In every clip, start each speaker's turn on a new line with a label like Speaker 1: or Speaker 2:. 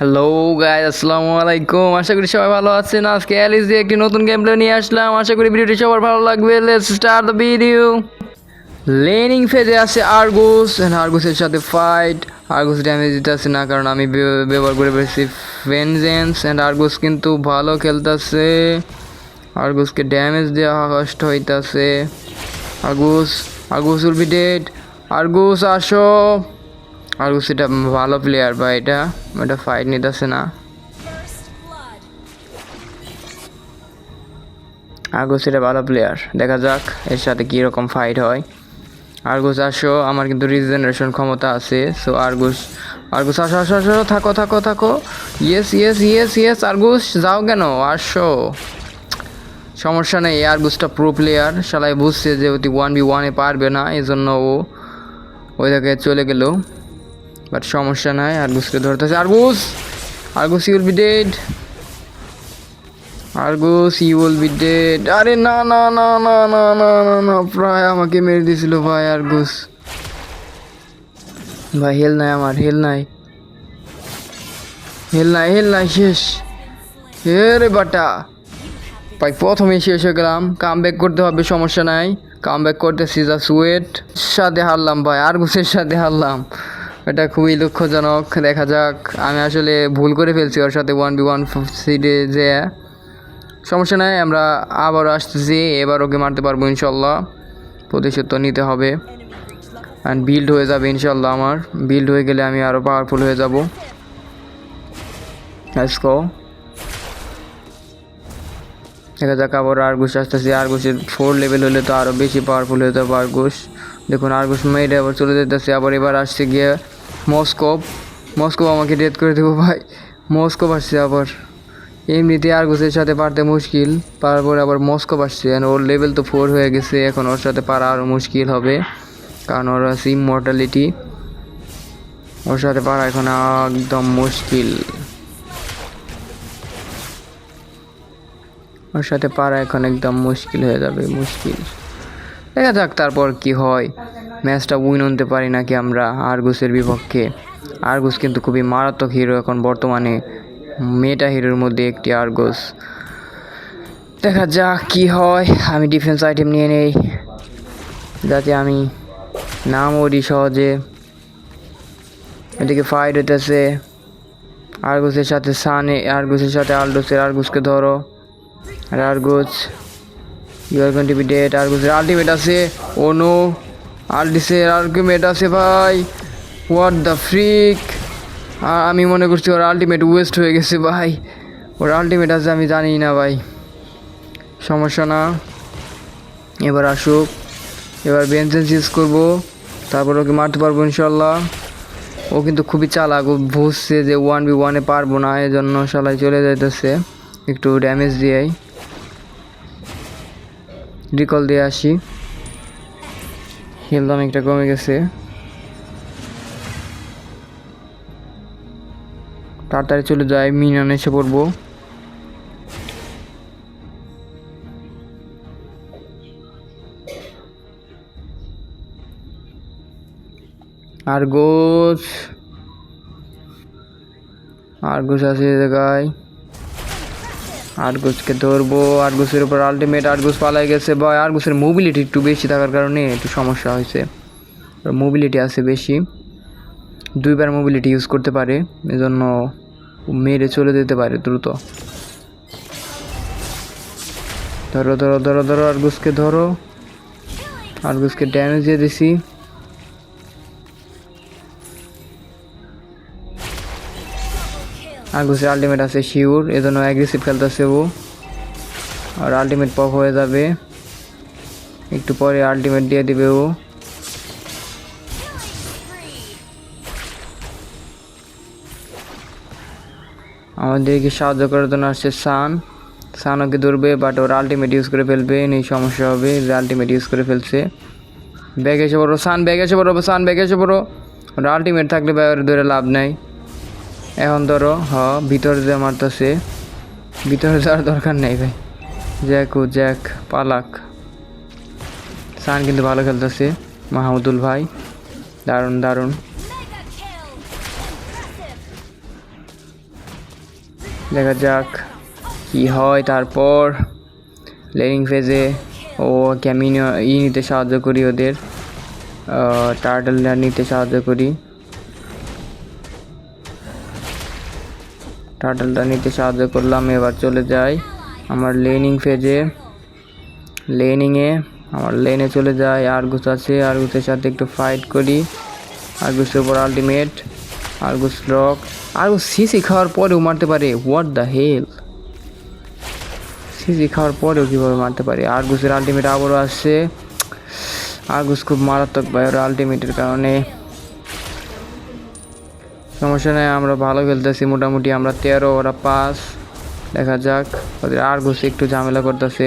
Speaker 1: Hello guy আসসালামু আলাইকুম। আশা করি সবাই ভালো আছেন। আজকে অ্যালিস দিয়ে একটি নতুন গেম প্লে নিয়ে আসলাম। আশা করি ভিডিওটি সবার ভালো লাগবে। Let's start the video laning ফেজে আছে আর্গুস আর্গুসের সাথে ফাইট আর্গুস ড্যামেজ দিতেছে না, কারণ আমি ব্যবহার করে পেরেছি ভেনজেন্স অ্যান্ড আর্গুস কিন্তু ভালো খেলতেছে। আর্গুসকে ড্যামেজ দেওয়া কষ্ট হইতাছে। Argus Argus will be dead Argus আসো। আর্গুস এটা ভালো প্লেয়ার বা এটা এটা ফাইট নিতেছে না। আর্গুস এটা ভালো প্লেয়ার দেখা যাক এর সাথে কী রকম ফাইট হয়। আর্গুস, আসো, আমার কিন্তু রিজেনারেশন ক্ষমতা আছে সো আর্গুস আর্গুস, আসো আসো আসো, থাকো থাকো থাকো। Yes yes yes yes Argus, যাও কেন? আসো। সমস্যা নেই, আর্গুসটা প্রো প্লেয়ার শালাই বুঝছে যে অতি ওয়ান বি ওয়ানে পারবে না এই জন্য ও ওই জায়গায় চলে গেল। বাট সমস্যা নাই, আর্গুসকে ধরতেছে। Argus Argus you'll be dead Argus you be dead আরে না না না না না না না না, প্রায় আমাকে মেরে দিয়েছিল ভাই আর্গুস। ভাই হেল নাই আমার হেল নাই। হেল নাই হেল নাই, শেষ। হে রে বাটা। ভাই, প্রথমেই শেষ হয়ে গেলাম। কাম ব্যাক করতে হবে, সমস্যা নাই। কাম ব্যাক করতে সিজা সুয়েট সাথে হারলাম ভাই, আর্গুসের সাথে হারলাম। এটা খুবই দুঃখজনক। দেখা যাক। আমি আসলে ভুল করে ফেলছি ওর সাথে ওয়ান বি ওয়ান সিডে যে। সমস্যা নাই, আমরা আবারও আসতেছি। এবার ওকে মারতে পারব ইনশাল্লাহ। প্রতিশোধ তো নিতে হবে। অ্যান্ড বিল্ড হয়ে যাবে ইনশাল্লাহ আমার। বিল্ড হয়ে গেলে আমি আরও পাওয়ারফুল হয়ে যাব. দেখা যাক আবার আরগুস আসতেছে। আরগুসের ফোর লেভেল হলে তো আরও বেশি পাওয়ারফুল হতে হবে আরগুস দেখুন আর আরগুস মেয়েটা আবার চলে যেতেছে। আবার এবার আসছে গিয়ে মস্কোপ মস্কোপ আমাকে ডেট করে দেবো ভাই। মস্কোপ আসছে আবার। এমনিতে আরগুসের সাথে পারতে মুশকিল তারপরে আবার মস্কোপ আসছে। ওর লেভেল তো ফোর হয়ে গেছে, এখন ওর সাথে পারা আরও মুশকিল হবে। কারণ ওর আছে ইমর্টালিটি ওর সাথে পারা এখন একদম মুশকিল। ওর সাথে পারা এখন একদম মুশকিল হয়ে যাবে, মুশকিল। দেখা যাক তারপর কি হয়। ম্যাচটা উইন আনতে পারি নাকি আমরা আরগুসের বিপক্ষে? আরগুস কিন্তু খুবই মারাত্মক হিরো এখন বর্তমানে। মেটা হিরোর মধ্যে একটি আরগুস। দেখা যাক কি হয়। আমি ডিফেন্স আইটেম নিয়ে নেই। যাতে আমি না মরি সহজে। এদিকে ফাইট হইতেছে। আরগুসের সাথে সানে, আরগুসের সাথে আলডোসের আরগুসকে ধরো। আর Argus you are going to be dead আরগুসের ultimate আছে। ও নো আলটিসের আলটিমেট আছে ভাই। হোয়াট দ্য ফ্রিক আর আমি মনে করছি ওর আলটিমেট ওয়েস্ট হয়ে গেছে ভাই। ওর আলটিমেট আছে আমি জানি না ভাই। সমস্যা না। এবার আসুক। এবার বেঞ্চেন্স ইউজ করব। তারপর ওকে মারতে পারব ইনশাল্লাহ। ও কিন্তু খুবই চালাক। ও বুঝছে যে ওয়ান বি ওয়ানে পারব না এই জন্য সবাই চলে যাইতেছে। একটু ড্যামেজ দিয়েই রিকল দিয়ে আসি। হেলথ অনেকটা কমে গেছে। তাড়াতাড়ি চলে যায় মিনিয়ন এসে পড়ব। আর গোছ আর গোছ আছে জায়গায়। আরগুসকে ধরবো। আরগুসের উপর আলটিমেট আরগুস পালাই গেছে। বা আরগুসের মোবিলিটি একটু বেশি থাকার কারণে একটু সমস্যা হয়েছে। মোবিলিটি আছে বেশি। দুইবার মোবিলিটি ইউজ করতে পারে। এজন্য মেরে চলে যেতে পারে দ্রুত। ধরো ধরো ধরো ধরো, আরগুসকে ধরো। আরগুসকে ড্যামেজ দিয়ে দিছি। আগুসের আলটিমেট আছে শিওর এজন্য অ্যাগ্রেসিভ খেলতেছে ও। আর আলটিমেট পপ হয়ে যাবে। একটু পরে আলটিমেট দিয়ে দিবে ও। আমাদেরকে সাহায্য করার জন্য আসছে সান। সান ওকে ধরবে বাট ওর আলটিমেট ইউজ করে ফেলবে, নেই সমস্যা হবে, যে আলটিমেট ইউজ করে ফেলছে। ব্যাগ এসে পড়ো, সান ব্যাগ এসে পড়ো, সান ব্যাগ এসে পড়ো। ওর আলটিমেট থাকলে ব্যাগের ধরে লাভ নাই। এখন ধরো, হ, ভিতরে যে মারতেছে, ভিতরে যাওয়ার দরকার নেই ভাই। জ্যাক ও জ্যাক পালাক। সান কিন্তু ভালো খেলতেছে, মাহমুদুল ভাই। দারুণ দারুণ। দেখা যাক কি হয় তারপর। লেনিং ফেজে ও আমি ই নিতে সাহায্য করি ওদের। টার্টেল নিতে সাহায্য করি। টার্টেলটা নিতে সাহায্য করলাম, এবার চলে যাই আমার লেনিং ফেজে লেনিংয়ে আমার লেনে চলে যায় আরগুস আছে আরগুসের সাথে একটু ফাইট করি। আরগুসের উপর ultimate Argus rock Argus CC খাওয়ার পরেও মারতে পারে হোয়াট দ্য হেল সিসি খাওয়ার পরেও কীভাবে মারতে পারে? আরগুসের আলটিমেট আবারও আসছে। আরগুস খুব মারাত্মক ভাই, ওর আলটিমেটের কারণে। সমস্যা নেই, আমরা ভালো খেলতেছি, মোটামুটি আমরা তেরো, ওরা পাঁচ। দেখা যাক, ওদের আরগুস একটু ঝামেলা করতেছে.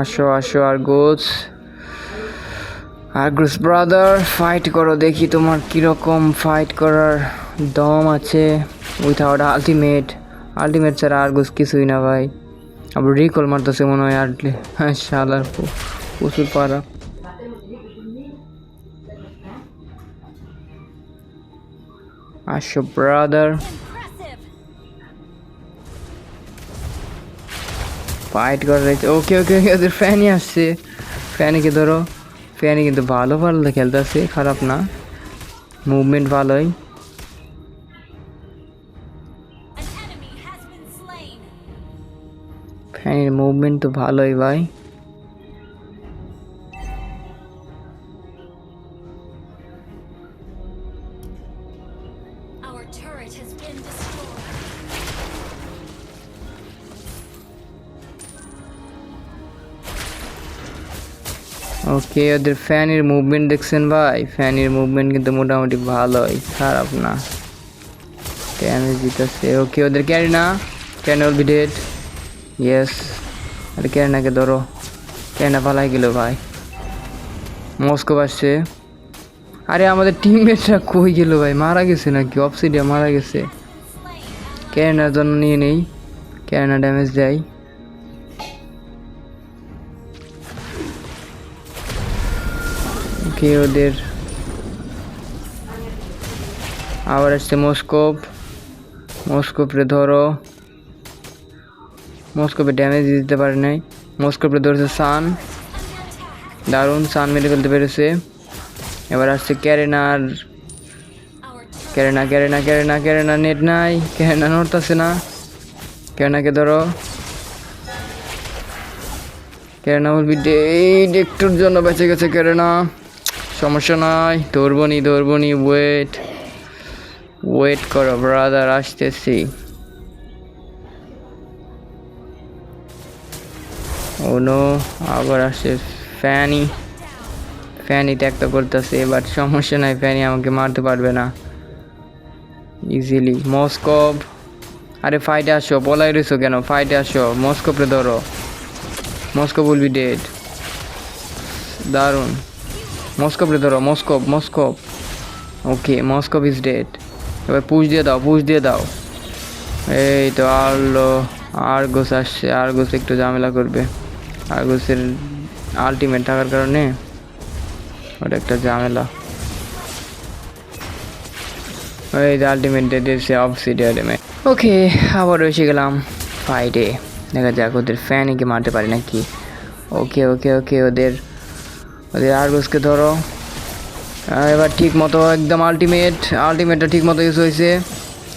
Speaker 1: আসো আসো আরগুস আরগুস ব্রাদার ফাইট করো, দেখি তোমার কীরকম ফাইট করার দম আছে। উইথাউট আলটিমেট আলটিমেট ছাড়া আরগুস কিছুই না ভাই। আবার রিকল মারতেছে মনে হয় আর্টলি হ্যাঁ শালার প্রচুর পারা আসো ব্রাদার ফাইট করে রয়েছে ওকে ওকে ওকে ওদের ফ্যানই আসছে ফ্যানিকে ধরো ফ্যানি কিন্তু ভালো ভালো খেলতেছে খারাপ না মুভমেন্ট ভালোই মুভমেন্ট তো ভালোই ভাই. ওকে ওদের ফ্যানের মুভমেন্ট দেখছেন ভাই? ফ্যানের মুভমেন্ট কিন্তু মোটামুটি ভালোই খারাপ না। ড্যামেজ দিতেছে। ওকে ওদের ক্যারি না? Can will be dead yes আরে ক্যারিনাকে ধরো। ক্যারিনা পালাই গেল ভাই। মস্কো আসছে। আরে আমাদের টিমমেটরা কই গেল ভাই? মারা গেছে নাকি? অফসিডিয়া মারা গেছে।
Speaker 2: Slain.
Speaker 1: জন্য নিয়ে নেই। ক্যারিনা ড্যামেজ দেয়। কে ওদের। আবার আসছে মস্কোপ মস্কোপরে ধরো। মস্কোপে ড্যামেজ দিতে পারে নাই। মস্কোপরে ধরেছে সান দারুণ সান মেরে ফেলতে পেরেছে। এবার আসছে ক্যারেনার ক্যারেনা ক্যারেনা ক্যারেনা ক্যারেনা নেট নাই। ক্যারেনা নড়তাছে না। ক্যারেনাকে ধরো। ক্যারেনা বলবি একটুর জন্য বেঁচে গেছে ক্যারেনা সমস্যা নাই। ধরবনি ধরবনি ওয়েট ওয়েট করো ব্রাদার আসতেছি। ও নো আবার আসছে ফ্যানি। ফ্যানি ত্যাগ করতেছে বাট সমস্যা নাই, ফ্যানি আমাকে মারতে পারবে না। ইজিলি মস্কোভ আরে ফাইটে আসো পলাই রয়েছো কেন? ফাইটে আসো মস্কোপরে ধরো। মস্কো উইল বি ডেড দারুণ। মস্কোপরে ধরো Moskov Moskov okay Moskov is dead এবার পুশ দিয়ে দাও পুশ দিয়ে দাও। এই তো আরলো আরগোস আসছে আরগোস একটু ঝামেলা করবে। আরগোসের আলটিমেট থাকার কারণে ওটা একটা ঝামেলা। ওই যে আলটিমেট দিয়েছে অবসিডিয়ারে ওকে, আবার এসে গেলাম ফাইটে দেখা যাক ওদের ফ্যানিকে মারতে পারি নাকি। ওকে ওকে ওকে, ওদের ওদের আরগোসকে ধরো। এবার ঠিক মতো একদম আলটিমেট আলটিমেটটা ঠিক মতো ইউজ হয়েছে।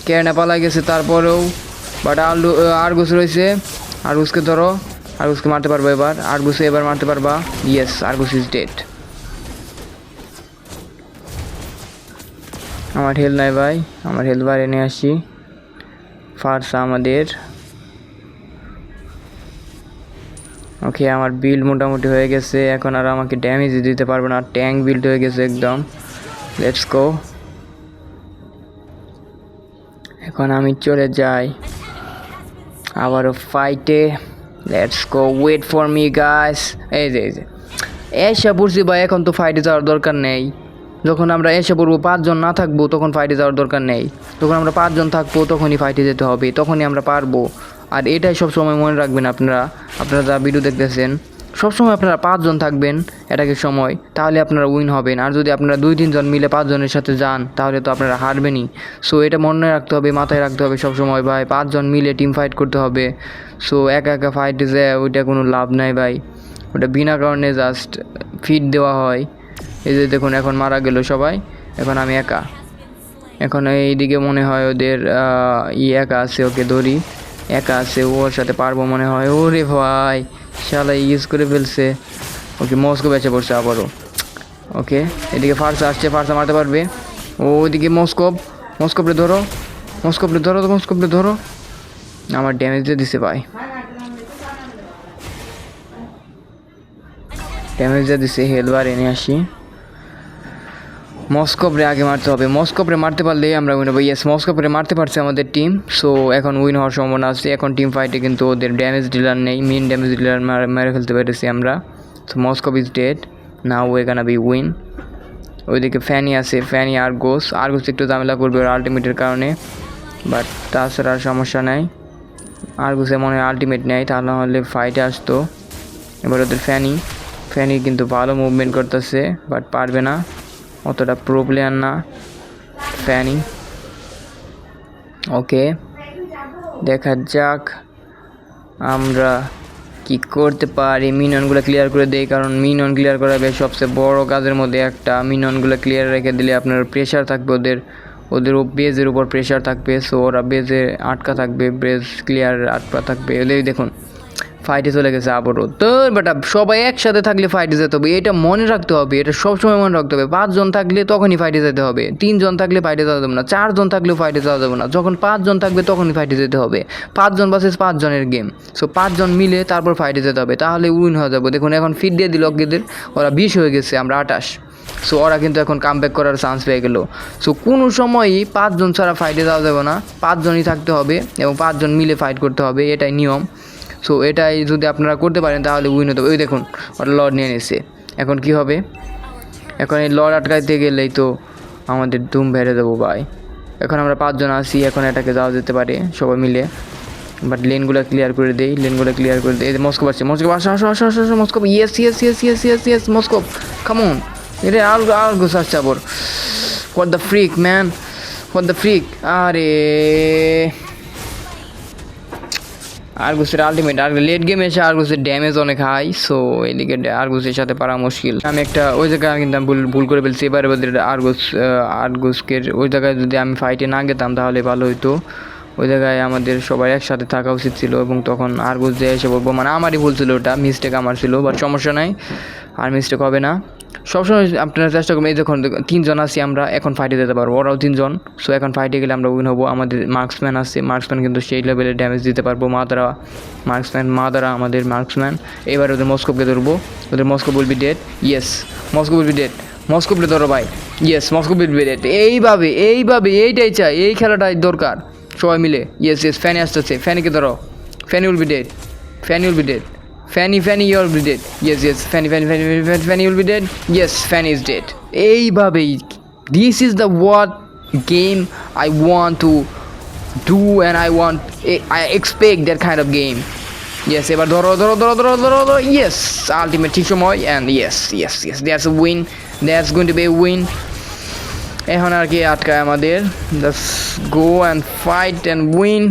Speaker 1: কেরনা পালা গেছে তারপরেও। বাট আলু আরগুস রয়েছে। আরগুসকে ধরো। আরগুসকে মারতে পারব এবার। আরগুসে এবার মারতে পারবা। ইয়েস আরগুস ইজ ডেড আমার হেল নাই ভাই। আমার হেল বার এনে আসি ফার্সা আমাদের। ওকে আমার বিল্ড মোটামুটি হয়ে গেছে। এখন আর আমাকে ড্যামেজ দিতে পারবে না। ট্যাঙ্ক বিল্ড হয়ে গেছে একদম। লেটস গো এখন আমি চলে যাই। আবারও ফাইটে let's go wait for me guys এই যে এই যে। এসে পড়ছি ভাই, এখন তো ফাইটে যাওয়ার দরকার নেই। যখন আমরা এসে পড়ব, পাঁচজন না থাকব, তখন ফাইটে যাওয়ার দরকার নেই। যখন আমরা পাঁচজন থাকব, তখনই ফাইটে যেতে হবে, তখনই আমরা পারব। আর এটাই সব সময় মনে রাখবেন আপনারা। আপনারা যা ভিডিও দেখতেছেন সবসময় আপনারা পাঁচজন থাকবেন এটাকে সময়? তাহলে আপনারা উইন হবেন। আর যদি আপনারা দুই, তিনজন মিলে পাঁচজনের সাথে যান, তাহলে তো আপনারা হারবেনই। সো এটা মনে রাখতে হবে, মাথায় রাখতে হবে সবসময়, ভাই। পাঁচজন মিলে টিম ফাইট করতে হবে। সো একা একা ফাইটে যে ওইটা কোনো লাভ নাই, ভাই। ওটা বিনা কারণে জাস্ট ফিট দেওয়া হয়। এই যে দেখুন, এখন মারা গেল সবাই, এখন আমি একা। এখন এইদিকে মনে হয় ওদের ই একা আছে, ওকে ধরি। একা আছে, ওর সাথে পারব মনে হয়। ওরে ভাই, শালা ইউজ করে ফেলছে। ওকে মস্কো বেঁচে পড়ছে আবারও। ওকে, এদিকে ফার্সা আসছে ফার্সা মারতে পারবে। ও, ওইদিকে মস্কোপ মস্কোপরে ধরো। মস্কোপরে ধরো তো মস্কোপরে ধরো। আমার ড্যামেজ দিয়ে দিছে ভাই। ড্যামেজ দিয়ে দিছে, হেলবার এনে আসি। মস্কোপরে আগে মারতে হবে। মস্কোপরে মারতে পারলে আমরা উইন হব। ইয়েস মস্কোপরে মারতে পারছে আমাদের টিম সো এখন উইন হওয়ার সম্ভাবনা আছে। এখন টিম ফাইটে কিন্তু ওদের ড্যামেজ ডিলার নেই মেন ড্যামেজ ডিলার মেরে ফেলতে পেরেছি আমরা। So Moskov is dead now we gonna be win ওইদিকে ফ্যানি আছে ফ্যানি আরগোস আরগোস একটু ঝামেলা করবে ওর আলটিমেটের কারণে বাট তাছাড়া আর সমস্যা নাই। আরগোসে মনে হয় আলটিমেট নেই তাহলে হলে ফাইটে আসতো। এবার ওদের ফ্যানি ফ্যানি কিন্তু ভালো মুভমেন্ট করতেছে বাট পারবে না। অতটা প্রো প্লেয়ার না। ফ্যানি ওকে দেখা যাক আমরা কি করতে পারি। মিননগুলো ক্লিয়ার করে দেই, কারণ মিনন ক্লিয়ার করা বেশ সবচেয়ে বড় কাজের মধ্যে একটা। মিননগুলো ক্লিয়ার রেখে দিলে আপনার প্রেশার থাকবে ওদের। ওদের বেজের উপর প্রেশার থাকবে সো ওরা বেজে আটকা থাকবে বেজ ক্লিয়ার আটকা থাকবে। ওদের দেখুন। ফাইটে চলে গেছে আবারও। তো বেটা, সবাই একসাথে থাকলে ফাইটে যেতে হবে। এটা মনে রাখতে হবে, এটা সবসময় মনে রাখতে হবে। পাঁচজন থাকলে তখনই ফাইটে যেতে হবে। তিনজন থাকলে ফাইটে যাওয়া যাবে না। চারজন থাকলেও ফাইটে যাওয়া যাবে না। যখন পাঁচজন থাকবে তখনই ফাইটে যেতে হবে। পাঁচজন বাসেস পাঁচজনের গেম সো পাঁচজন মিলে তারপর ফাইটে যেতে হবে। তাহলে উইন হয়ে যাবে। দেখুন, এখন ফিট দিয়ে দিল অজ্ঞদের ওরা বিশ হয়ে গেছে, আমরা আটাশ সো ওরা কিন্তু এখন কাম করার চান্স পেয়ে গেল। সো কোনো সময়ই পাঁচজন ছাড়া ফাইটে যাওয়া যাবে না। পাঁচজনই থাকতে হবে এবং পাঁচজন মিলে ফাইট করতে হবে। এটাই নিয়ম। সো এটাই যদি আপনারা করতে পারেন, তাহলে উইন হতে ওই দেখুন ওরা লড নিয়ে নিয়েছে এখন কি হবে? এখন এই লড আটকাইতে গেলেই তো আমাদের ধুম ভেড়ে দেবো ভাই। এখন আমরা পাঁচজন আসি এখন এটাকে যাওয়া যেতে পারে, সবাই মিলে। বাট লেনগুলো ক্লিয়ার করে দেই লেনগুলো ক্লিয়ার করে দেই। এই যে মস্কো আসছে মস্কো আসো আসো আসো আসো আসো Moskov yes yes yes yes yes yes Moskov come on এটা আর আর গোস আসছে আবার। What the freak man what the freak আরে। আরগুসের আলটিমেট আর লেট গেমে এসে আরগুসের ড্যামেজ অনেক হাই সো এদিকে আরগুসের সাথে পারা মুশকিল। আমি একটা, ওই জায়গায় কিন্তু আমি ভুল ভুল করে ফেলছি। এবারে ওদের আরগুস আরগুসকে ওই জায়গায় যদি আমি ফাইটে না গেতাম তাহলে ভালো হতো ওই জায়গায় আমাদের সবাই একসাথে থাকা উচিত ছিল এবং তখন আরগুস যে এসে বলব মানে আমারই ভুল ছিল ওটা মিস্টেক আমার ছিল বাট সমস্যা নাই। আর মিস্টেক হবে না। সবসময় আপনারা চেষ্টা করবেন এই দেখুন, তিনজন আছি আমরা এখন ফাইটে যেতে পারব। ওরাও তিনজন সো এখন ফাইটে গেলে আমরা উইন হব। আমাদের মার্কসম্যান আছে মার্কসম্যান কিন্তু সেই লেভেলে ড্যামেজ দিতে পারব। মা দ্বারা মার্কসম্যান মা দ্বারা আমাদের মার্কসম্যান এবার ওদের মস্কোপকে ধরবো। ওদের Moskov will be dead yes Moskov will be dead মস্কোপে ধরো ভাই yes Moskov will be dead এইভাবে এইভাবে এইটাই চাই এই খেলাটাই দরকার। সবাই মিলে ইয়েস ইয়েস ফ্যানে আসতেছে ফ্যানিকে ধরো। Fanny will be dead Fanny will be dead Fanny, you'll be dead. Yes, yes, Fanny, Fanny, Fanny, Fanny, Fanny, Fanny will be dead. Yes, Fanny is dead. এইভাবেই this is the what game I want to do and I want I expect that kind of game. Yes, এবার ধরো ধরো ধরো ধরো ধরো ধরো yes ultimate ঠিক সময় yes yes yes that's a win that's going to be win এখন আর কি আটকায় আমাদের let's go and fight and win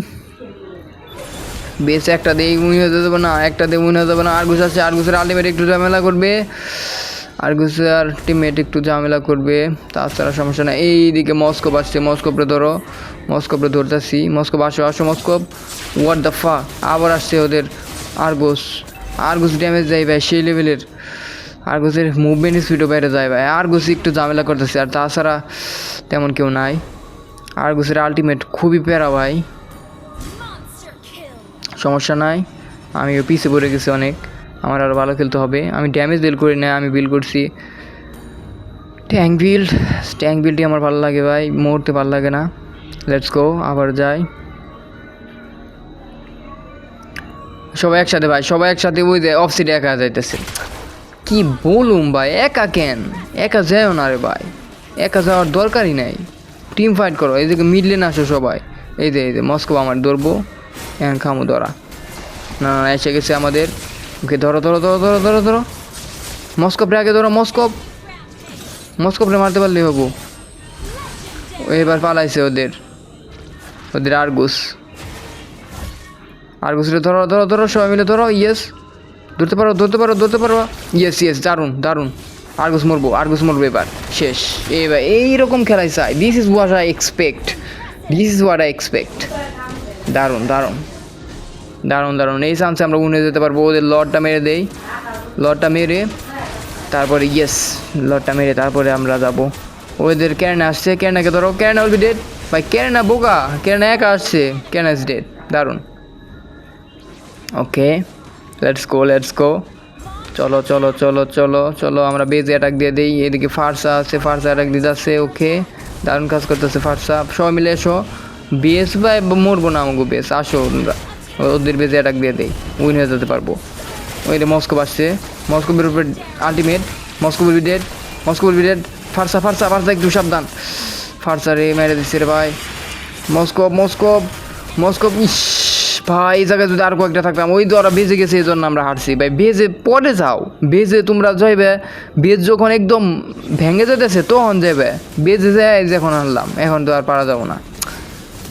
Speaker 1: বেশ একটা দিয়ে উইন হতে দেবো না, একটা দিয়ে উইন হতে দেবো না। আরগুস আছে, আরগুসের আলটিমেট একটু ঝামেলা করবে। আরগুসের আলটিমেট একটু ঝামেলা করবে, তাছাড়া সমস্যা না এইদিকে মস্কোপ আসছে, মস্কোপরে ধরো, মস্কোপরে ধরতেছি। মস্কোপ, আসো আসো মস্কোপ। হোয়াট দ্য ফা আবার আসছে ওদের আরগুস। আরগুস ড্যামেজ দেয় ভাই, সেই লেভেলের আরগুসের মুভমেন্ট স্পিডও বাইরে যায় ভাই। আরগুস একটু ঝামেলা করতেছে, আর তাছাড়া তেমন কেউ নাই। আরগুসের আলটিমেট খুবই প্যারা ভাই. সমস্যা নাই। আমি পিছিয়ে পড়ে গেছি অনেক। আমার আরও ভালো খেলতে হবে। আমি ড্যামেজ বিল করি না, আমি বিল করছি। ট্যাঙ্ক বিল্ড ট্যাঙ্ক বিল্ডটি আমার ভালো লাগে ভাই। মুহূর্তে ভালো লাগে না। লেটস গো আবার যাই। সবাই একসাথে ভাই, সবাই একসাথে ওই যে অফ সিটে একা যাইতেছে। কি বলুম ভাই, একা কেন? একা যাও না রে ভাই। একা যাওয়ার দরকারই নাই। টিম ফাইট করো এইদিকে মিডলে না আসো সবাই। এই যে এই যে মস্কো আমার ধরবো। এখন খামু ধরা। না না এসে গেছে আমাদের। ওকে, ধরো ধরো ধরো ধরো ধরো ধরো। মস্কপরে আগে ধরো, মস্কপ। মস্কপরে মারতে পারলেই হব। এবার পালাইছে ওদের। ওদের আরগুস। আরগুসরে ধরো ধরো ধরো, সবাই মিলে ধরো ইয়েস ধরতে পারো ধরতে পারো ধরতে পারো। ইয়েস ইয়েস দারুণ দারুণ। আরগুস মরবো আরগুস মরবো এবার। শেষ। এবার এইরকম খেলাই চাই। This is what I expect this is what I expect দারুণ দারুণ। দারুণ দারুণ। এই চান্সে আমরা উনে যেতে পারব। ওদের লডটা মেরে দেই। লডটা মেরে তারপরে ইয়েস লডটা মেরে তারপরে আমরা যাব। ওদের ক্যারেনা আসছে। ক্যারেনাকে ধরো। ক্যারেনা উইল বি ডেড ভাই, ক্যারেনা বোকা। ক্যারেনা একা আসছে। ক্যারেনা ইজ ডেড দারুণ। ওকে লেটস গো লেটস গো চলো চলো চলো চলো চলো। আমরা বেজে অ্যাটাক দিয়ে দিই। এদিকে ফার্সা আছে। ফার্সা অ্যাটাক দিতে আছে ওকে দারুণ কাজ করতেছে ফার্সা। সবাই মিলে এসো। বেস বা, মরবো না আমাকে বেস আসো ওদের বেজে অ্যাটাক দিয়ে দেই উইন হয়ে যেতে পারব। ওই যে মস্কো আসছে মস্কোবের উপরে ultimate Moskov will be dead Moskov will be dead Pharsa Pharsa Pharsa, একটু সাবধান। ফার্সা রে মেরে দিচ্ছে রে ভাই। মস্কো মস্কো মস্কো, ইস, ভাই, এই জায়গায় যদি আর কয়েকটা থাকতাম, ওই তো বেজে গেছে এই জন্য আমরা হারছি। ভাই, বেজে পরে যাও। বেজে তোমরা যাইবে, বেজ যখন একদম ভেঙে যেতেছে, তখন যাবে বেজে যায় এই যে এখন আনলাম, এখন তো আর পারা যাব না।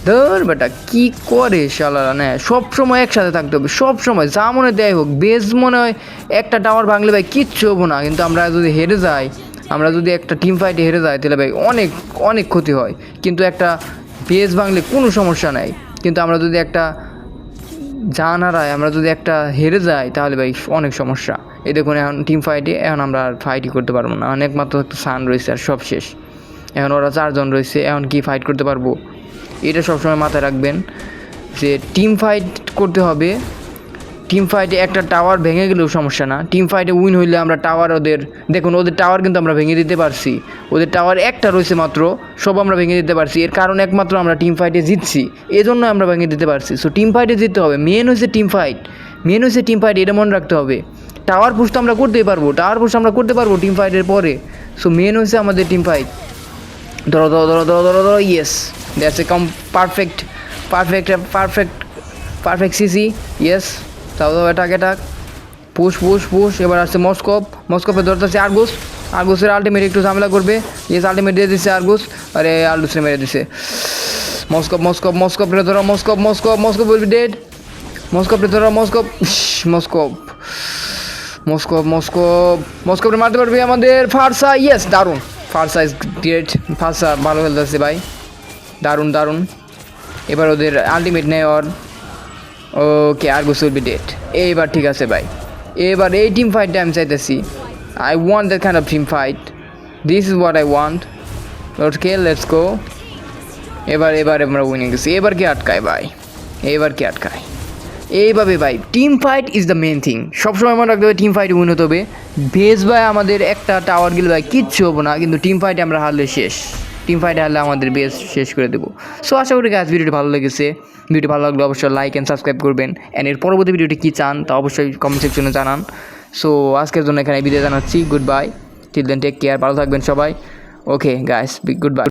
Speaker 1: ধর বেটা, কি করে শালারা, না, সব সময় একসাথে থাকতে হবে, সব সময়, যা মনে দেয় হোক। বেজ মনে হয় একটা টাওয়ার ভাঙলে ভাই কিচ্ছু হব না, কিন্তু আমরা যদি হেরে যাই, আমরা যদি একটা টিম ফাইটে হেরে যাই, তাহলে ভাই অনেক অনেক ক্ষতি হয়। কিন্তু একটা বেজ ভাঙলে কোনো সমস্যা নাই। কিন্তু আমরা যদি একটা জান হারায় আমরা যদি একটা হেরে যাই, তাহলে ভাই অনেক সমস্যা। এই দেখুন, এখন টিম ফাইটে এখন আমরা আর ফাইটই করতে পারব না। অনেক মাত্র একটা সান রয়েছে আর সব শেষ। এখন ওরা চারজন রয়েছে, এখন কি ফাইট করতে পারব? এটা সবসময় মাথায় রাখবেন যে টিম ফাইট করতে হবে। টিম ফাইটে একটা টাওয়ার ভেঙে গেলেও সমস্যা না। টিম ফাইটে উইন হইলে আমরা টাওয়ার ওদের, দেখুন ওদের টাওয়ার কিন্তু আমরা ভেঙে দিতে পারছি। ওদের টাওয়ার একটা রয়েছে মাত্র, সব আমরা ভেঙে দিতে পারছি। এর কারণ একমাত্র আমরা টিম ফাইটে জিতছি। এজন্য আমরা ভেঙে দিতে পারছি। সো টিম ফাইটে জিততে হবে। মেন হচ্ছে টিম ফাইট মেন হচ্ছে টিম ফাইট এটা মনে রাখতে হবে। টাওয়ার পুশ তো আমরা করতেই পারব। টাওয়ার পুশ আমরা করতে পারব টিম ফাইটের পরে। সো মেন হচ্ছে আমাদের টিম ফাইট ধরো ধরো ধরো ধরো ধরো ধরো yes that's a come perfect perfect perfect perfect CC yes তাও দাও attack attack push push push এবার আসছে মস্কপ মস্কপে ধরতেছে আরগুস আরগুসের আলটিমেট একটু ঝামেলা করবে। ইয়েস আলটিমেট দিয়ে দিচ্ছে আরগুস আরে আলডুসে মেরে দিছে। মস্কপ মস্কপ মস্কপ রে ধরো Moskov Moskov Moskov will be dead Moskov রে ধরো মস্কপ মস্কপ মস্কো মস্কো মস্কোকে মারতে পারবি আমাদের ফার্সা। ইয়েস দারুণ। ফার্সা ইজ গ্রেট ফার্সা ভালো খেলতেছে ভাই। দারুণ দারুণ। এবার ওদের ultimate or okay Argus will be dead এইবার ঠিক আছে ভাই। এবার এই টিম ফাইটটা আমি চাইতেছি। I want that kind of team fight this is what I want okay let's go এবার এবার আমরা উইনিং গেছি। এবার কি আটকায় ভাই? এবার কি আটকায়? এইভাবে ভাই team fight is the main thing সবসময় মনে রাখতে হবে টিম ফাইট উইন হতে হবে। বেস ভাই, আমাদের একটা টাওয়ার গেলে ভাই, কিচ্ছু হব না, কিন্তু টিম ফাইটে আমরা হারলে শেষ। টিম ফাইটে হারলে আমাদের বেস শেষ করে দেবো। সো আশা করি গাছ ভিডিওটি ভালো লেগেছে। ভিডিও ভালো লাগলে অবশ্যই লাইক অ্যান্ড সাবস্ক্রাইব করবেন। অ্যান্ড এর পরবর্তী ভিডিওটি কী চান, তা অবশ্যই কমেন্ট সেকশনে জানান। সো আজকের জন্য এখানে বিদায় জানাচ্ছি। Good bye till then take care ভালো থাকবেন সবাই। Okay guys good bye